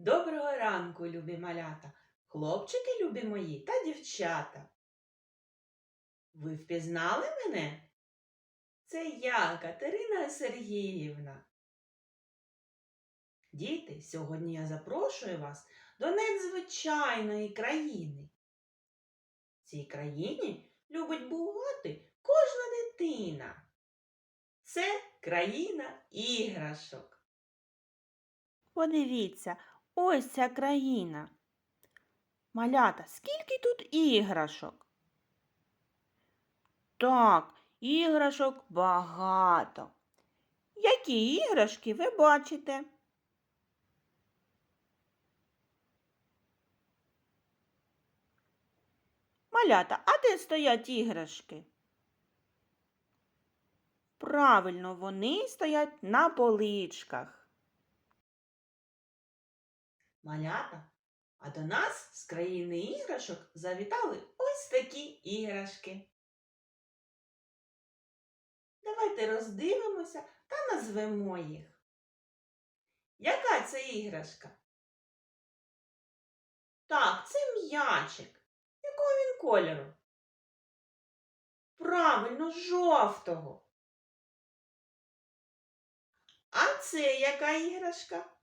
Доброго ранку, любі малята, хлопчики любі мої та дівчата. Ви впізнали мене? Це я, Катерина Сергіївна. Діти, сьогодні я запрошую вас до надзвичайної країни. В цій країні любить бувати кожна дитина. Це країна іграшок. Подивіться, ось ця країна. Малята, скільки тут іграшок? Так, іграшок багато. Які іграшки ви бачите? Малята, а де стоять іграшки? Правильно, вони стоять на поличках. Малята, а до нас з країни іграшок завітали ось такі іграшки. Давайте роздивимося та назвемо їх. Яка це іграшка? Так, це м'ячик. Якого він кольору? Правильно, жовтого. А це яка іграшка?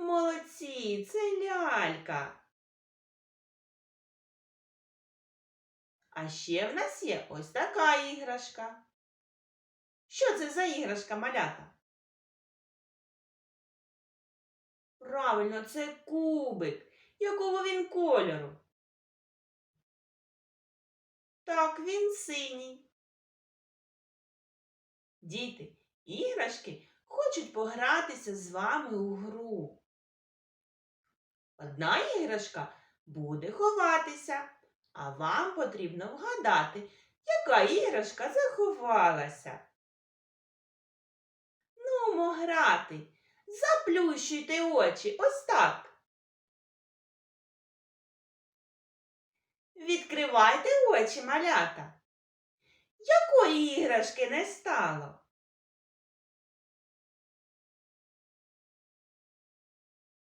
Молодці, це лялька. А ще в нас є ось така іграшка. Що це за іграшка малята? Правильно, це кубик. Якого він кольору? Так, він синій. Діти, іграшки хочуть погратися з вами у гру. Одна іграшка буде ховатися, а вам потрібно вгадати, яка іграшка заховалася. Нумо грати, заплющуйте очі ось так. Відкривайте очі, малята. Якої іграшки не стало?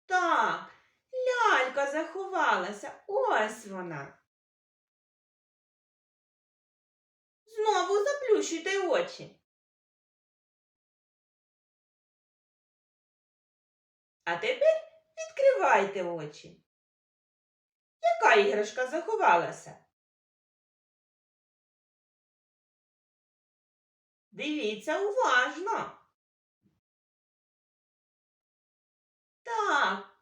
Так, лялька заховалася. Ось вона. Знову заплющуйте очі. А тепер відкривайте очі. Яка іграшка заховалася? Дивіться уважно. Так,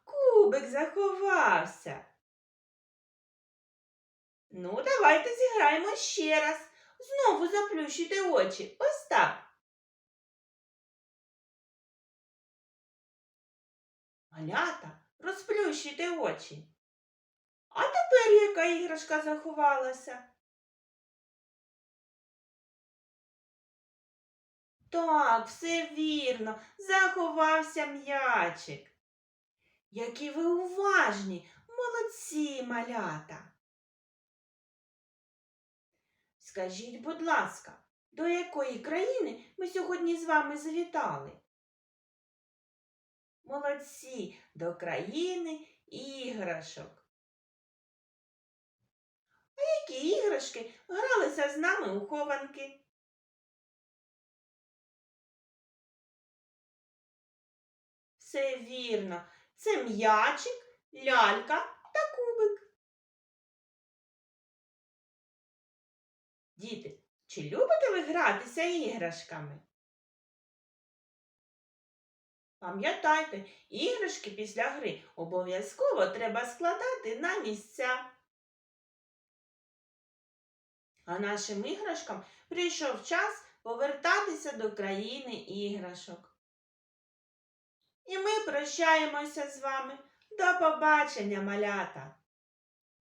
кубик заховався. Ну, давайте зіграємо ще раз. Знову заплющуйте очі. Ось так. Малята, розплющуйте очі. А тепер яка іграшка заховалася? Так, все вірно, заховався м'ячик. Які ви уважні, молодці малята. Скажіть, будь ласка, до якої країни ми сьогодні з вами завітали? Молодці, до країни іграшок. А які іграшки гралися з нами у хованки? Все вірно, це м'ячик, лялька та кубик. Діти, чи любите ви гратися іграшками? Пам'ятайте, іграшки після гри обов'язково треба складати на місця. А нашим іграшкам прийшов час повертатися до країни іграшок. Прощаємося з вами. До побачення, малята!